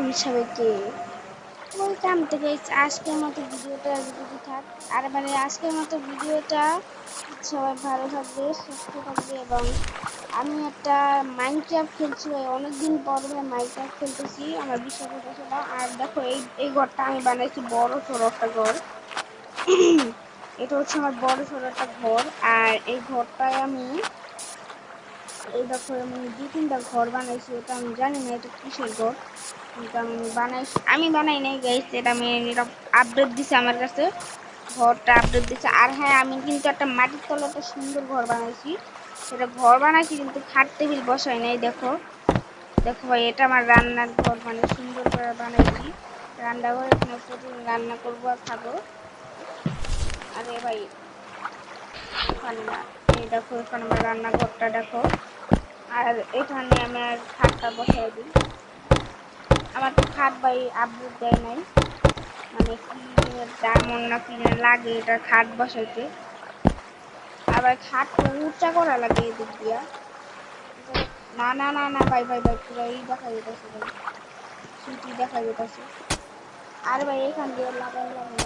Welcome সবাইকে welcome guys আজকের মতো ভিডিওটা যদি থাক। আর মানে আজকের মতো ভিডিওটা সবাই ভালো থাকবে, সুস্থ থাকবে এবং আমি একটা মাইনক্রাফট খেলছি অনেকদিন পর মাইনক্রাফট খেলতেছি, আমার বিশ্বাস না। আর দেখো, এই এই ঘরটা আমি বানাইছি বড় সড়ো একটা ঘর। এটা হচ্ছে আমার বড় সড়ো একটা ঘর। আর এই ঘরটায় আমি এই দেখো, আমি দু তিনটা ঘর বানাইছি, এটা আমি জানি না এটা কিসের ঘর, কিন্তু আমি বানাইছি আমি বানাই নাই গাইছি এটা আমি আপডেট দিছে আমার কাছে, ঘরটা আপডেট দিছে। আর হ্যাঁ আমি কিন্তু একটা মাটির তলে একটা সুন্দর ঘর বানাইছি। সেটা ঘর বানাইছি, কিন্তু খাট টেবিল বসাই নাই, দেখো। দেখো ভাই, এটা আমার রান্নার ঘর মানে সুন্দর করে বানাইছি। রান্নাঘর এখানে প্রতিদিন রান্না করব আর খাব। আরে ভাই এই দেখো এখানে আমার রান্নাঘরটা, দেখো। আর এখানে আমার খাটটা বসাই দিই। আমার তো খাট ভাই আপডেট দেয় নাই। মানে কি না কি লাগে এটা খাট বসাইতে। আবার খাট উঁচা করা লাগে এদিক দিয়া। না না না না, ভাই ভাই ভাই, পুরো এই দেখা যেতেছে ভাই। সিটি দেখা যেতেছে আর ভাই এখান দিয়ে লাগাই লাগে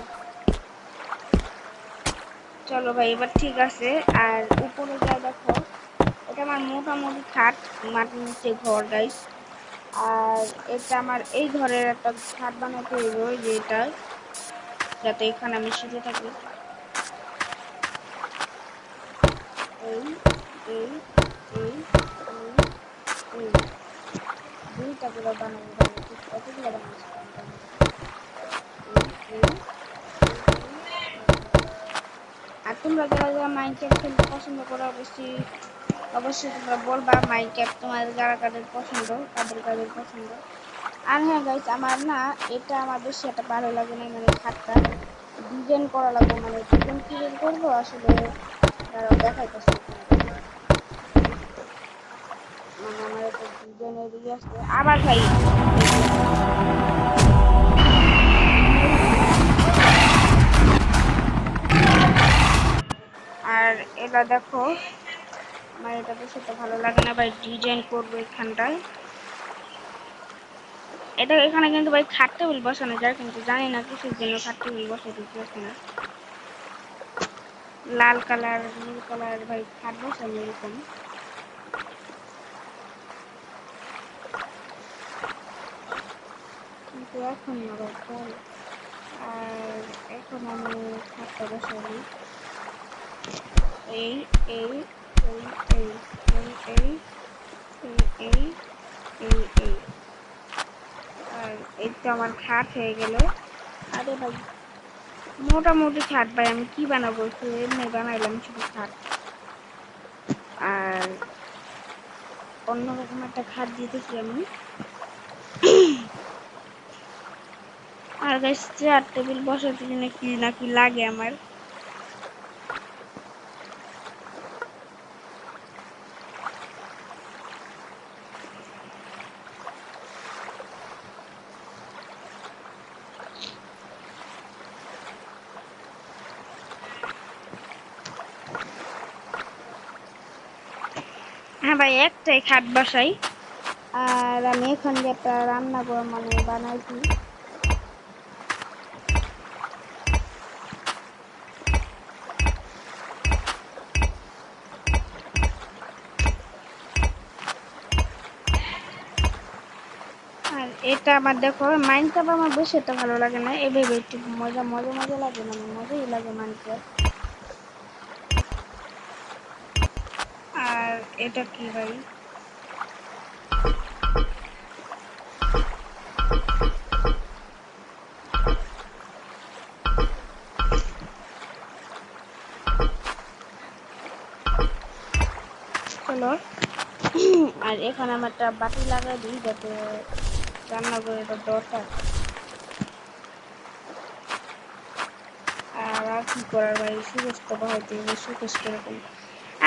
চলো ভাই, এবার ঠিক আছে। আর উপরে যা দেখো। এটা আমার মোটামুটি খাট মাটির নিচে ঘর গাইস আর এটা আমার এই ঘরের একটা খাট বানাতে হইব যে এটা, যাতে এখানে আমি শুতে থাকি। এই এই এই দুইটা আর তোমরা যারা যারা মাইনক্রাফট খেলতে পছন্দ করো, অবশ্যই অবশ্যই তোমরা বলবা মাইনক্রাফট তোমাদের যারা কাদের পছন্দ, কাদের কাদের পছন্দ। আর হ্যাঁ গাইস আমার না এটা আমার বেশি একটা ভালো লাগে না মানে খাটটা ডিজাইন করা লাগবে মানে ডিজাইন কীভাবে করব আসলে তারা মানে আমার ডিজাইনের ইয়ে আবার ভাই, আর এটা দেখো আমার এটা বেশি তো ভালো লাগে না, ভাই ডিজাইন করব এখানটায়। এটা এখানে কিন্তু ভাই খাট টেবিল বসানো যায়, কিন্তু জানি না কিসের জন্য খাট টেবিল বসাতে দিতেছে না। লাল কালার, নীল কালার, ভাই, খাট বসানো এরকম। কিন্তু এখন না, ভাই আর এখন আমি খাটটা বসাই এই এই। আর এটা আমার খাট হয়ে গেল। আরে ভাই, মোটামুটি খাট ভাই, আমি কি বানাবো? একটু এমনি বানাইলাম শুধু ছাট আর অন্যরকম একটা খাট দিতেছি আমি। আর গাছ চেয়ার টেবিল বসাতে জন্য কি না কি লাগে আমার। হ্যাঁ ভাই একটাই খাট বাসাই। আর আমি এখন একটা রান্না করে মানে বানাইছি। আর এটা আমার দেখো মাইনক্রাফট আমার বেশি একটা ভালো লাগে না। এভাবে একটু মজা মজা মজা লাগে মানে মজাই লাগে মাইনক্রাফট আর এটা কি ভাই? চলো আর এখানে আমার একটা বাটি লাগাই দিই যাতে রান্না করে এটা দরকার। আর কি করার ভাই? সুকেশ তো হয়তো সুকেশ কীরকম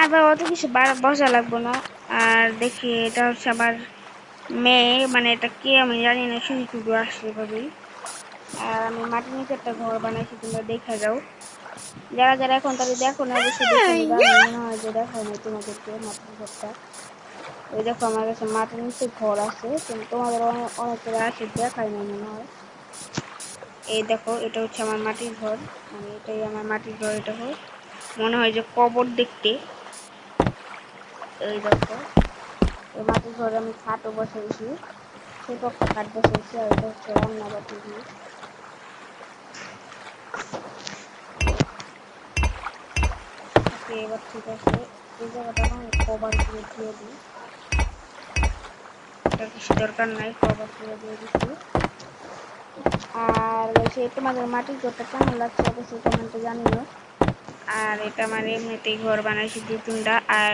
ভাই অত কিছু বসা লাগবো না। আর দেখি এটা হচ্ছে আমার মেয়ে মানে এটা কে আমি জানি না শুধু আসছে এভাবেই আর আমি মাটির নিচে একটা ঘর বানাইছি তোমরা দেখে যাও। যারা যারা এখন তাহলে দেখো না অবশ্যই দেখে মনে হয় যে দেখো না তোমাদেরকে মাটির ঘরটা এই দেখো আমার কাছে মাটির নিচে ঘর আছে কিন্তু তোমাদের অনে- অনেকের আছে দেখাই না মনে হয়। এই দেখো এটা হচ্ছে আমার মাটির ঘর। মানে এটাই আমার মাটির ঘর এটা হয় মনে হয় যে কবর দেখতে। এই দেখো। এই মাটির ঘরে আমি খাটও বসেছি। সেই পক্ষে খাট বসেছি আর এটা হচ্ছে রান্না বাটি দিয়ে এবার ঠিক আছে। এই জায়গাটা আমি কভার করে দিয়ে দিই। এটা কিছু দরকার নাই, কভার করে দিয়ে দিচ্ছি। আর বলছি তোমাদের মাটির ঘরটা কেমন লাগছে? অবশ্যই কমেন্টে জানিও। আর এটা মানে এমনিতেই ঘর বানাইছি দু তিনটা। আর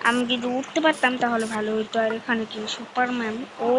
আমি যদি উঠতে পারতাম তাহলে ভালো হতো আর এখানে কি সুপারম্যান ও।